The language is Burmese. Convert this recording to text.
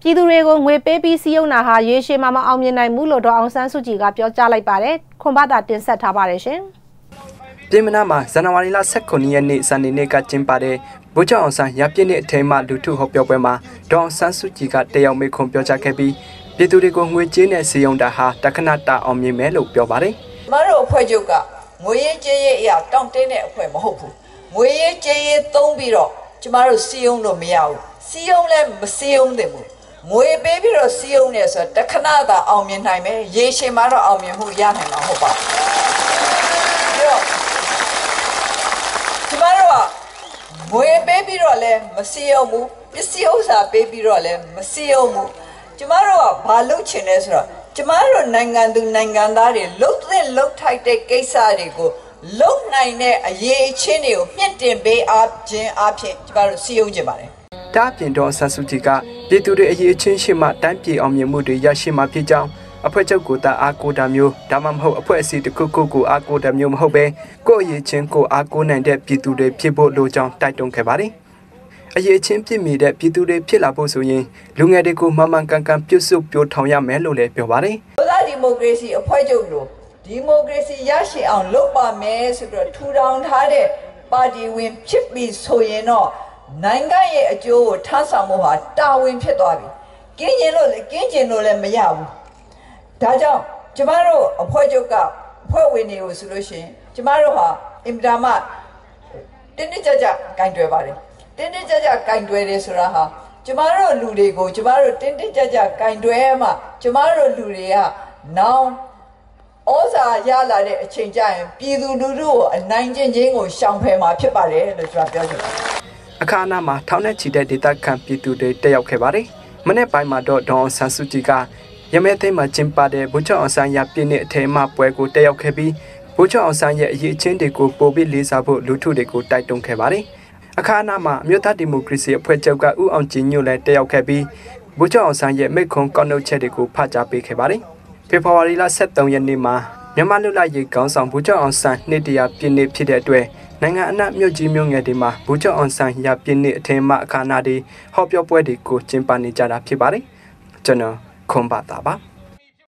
ပြည်သူတွေကိုငွေပေးပြီးစီးရုံတာဟာရေရှည်မှာမအောင်မြင်နိုင်ဘူးလို့ဒေါ်အောင်ဆန်းစုကြည်ကပြောကြားလိုက်ပါတယ်။ခွန်ဘာသာတင်ဆက်ထားပါတယ်ရှင်။ပြည်မနာမှာဇန်နဝါရီလ18ရက်နေ့စနေနေ့ကကျင်းပတဲ့ဗိုလ်ချုပ်အောင်ဆန်းရပြည့်နှစ်အထိမ်းမှလူထုဟောပြောပွဲမှာဒေါ်အောင်ဆန်းစုကြည်ကတယောက်မေခွန်ပြောကြားခဲ့ပြီးပြည်သူတွေကိုငွေကြေးနဲ့စီယုံတာဟာတခဏတာအောင်မြင်မယ်လို့ပြောပါတယ်။မတို့အဖွဲ့ချုပ်ကငွေရေးကြေးရေးအရာတောင့်တင်းတဲ့အဖွဲ့မဟုတ်ဘူး။ငွေရေးကြေးရေးသုံးပြီးတော့ကျမတို့စီယုံလို့မရဘူး။စီယုံလည်းမစီယုံသင့်ဘူး။ ငွေပေးပြီးတော့စီယုံနေဆိုတခဏတာအောင်မြင်နိုင်မယ်။ရေရှည်မှာတော့အောင်မြင်မှုရနိုင်မှာဟုတ်ပါဘူး။ပြီးတော့ကျမတို့ကငွေပေးပြီးတော့လည်းမစီယုံဘူး။ပစ္စည်းဥစ္စာပေးပြီးတော့လည်းမစီယုံဘူး။ကျမတို့ကဘာလုပ်ချင်လဲဆိုတော့ကျမတို့နိုင်ငံသူနိုင်ငံသားတွေလှုပ်သင့်လှုပ်ထိုက်တဲ့ကိစ္စတွေကိုလုံနိုင်တဲ့အရေးအချင်းတွေကိုမြင့်တင်ပေးအားခြင်းအဖြစ်ကျမတို့စီယုံကြပါတယ်။ တားပြင်တော်ဆန်စုကြည်ကပြည်သူတွေအရေးအချင်းရှိမှတိုင်းပြည်အောင်မြင်မှုတွေရရှိမှာဖြစ်ကြောင်းအဖွဲ့ချုပ်ကိုတာအားကိုတာမျိုးဒါမှမဟုတ်အဖွဲ့အစည်းတစ်ခုခုကိုအားကိုတာမျိုးမဟုတ်ပဲကိုယ့်အရေးချင်းကိုအားကိုနိုင်တဲ့ပြည်သူတွေဖြစ်ဖို့လိုကြောင်းတိုက်တွန်းခဲ့ပါတယ်။အရေးချင်းပြစ်မိတဲ့ပြည်သူတွေဖြစ်လာဖို့ဆိုရင်လူငယ်တွေကိုမမှန်ကန်ကန်ပြုစုပြောထောင်ရမယ်လို့လည်းပြောပါတယ်။ဒေါသဒီမိုကရေစီအဖွဲ့ချုပ်လို့ဒီမိုကရေစီရရှိအောင်လုပ်ပါမယ်ဆိုပြီးတော့ထူထောင်ထားတဲ့ပါတီဝင်ဖြစ်ပြီးဆိုရင်တော့ နိုင်ငံရဲ့အကျိုးကိုထမ်းဆောင်မှုဟာတာဝန်ဖြစ်သွားပြီ။ကင်းကျင်လို့ကင်းကျင်လို့လည်းမရဘူး။ဒါကြောင့်ကျမတို့အဖွဲ့ချုပ်ကအဖွဲ့ဝင်တွေကိုဆိုလို့ရှိရင်ကျမတို့ဟာအင်တာမတင်းတင်းကြပ်ကြပ်ဂိုင်းတွယ်ပါတယ်တင်းတင်းကြပ်ကြပ်ကင်တွယ်တယ်ဆိုတာဟာကျမတို့လူတွေကိုကျမတို့တင်းတင်းကြပ်ကြပ်ကင်တွယ်မှကျမတို့လူတွေကနောင်ဩဇာရလာတဲ့အချိန်ကျရင်ပြည်သူလူထုကိုအနိုင်ကျင့်ခြင်းကိုရှောင်ဖယ်မှာဖြစ်ပါတယ်လို့ကျွန်တော်ပြောချင်ပါတယ် အခါအနားမှာထောင်နဲ့ချီတဲ့ဒေသခံပြည်သူတွေတက်ရောက်ခဲ့ပါတယ်မနေ့ပိုင်းမှာတော့ဒေါန်ဆန်စုကြည်ကရမဲသိမ်းမှာကျင်းပတဲ့ဘုချောင်းအောင်ဆန်းရပြည့်နှစ်အထက်မှပွဲကိုတက်ရောက်ခဲ့ပြီးဘုချောင်းအောင်ဆန်းရဲ့အရေးချင်းတွေကိုပို့ပြီးလေးစားဖို့လူထုတွေကိုတိုက်တွန်းခဲ့ပါတယ်။အခမ်းအနားမှာအမျိုးသားဒီမိုကရေစီအဖွဲ့ချုပ်ကဥအောင်ကြည်ညွတ်လည်းတက်ရောက်ခဲ့ပြီးဗိုလ်ချုပ်အောင်ဆန်းရဲ့မိတ်ခွန်းကောက်နှုတ်ချက်တွေကိုဖတ်ကြားပေးခဲ့ပါတယ်။ဖေဖော်ဝါရီလ23ရက်နေ့မှာ မြန်မာလူလိုက်ရေးခေါင်းဆောင်ဗိုလ်ချုပ်အောင်ဆန်းနှစ်တရာပြည့်နေ့ဖြစ်တဲ့အတွက်နိုင်ငံအနှံ့မြို့ကြီးမြို့ငယ်တွေမှာဗိုလ်ချုပ်အောင်ဆန်းရပြည့်နေ့အထင်မှအခမ်းအနားတွေဟောပြောပွဲတွေကိုကျင်းပနေကြတာဖြစ်ပါတယ်။ကျွန်တော်ခွန်ပါတာပါ။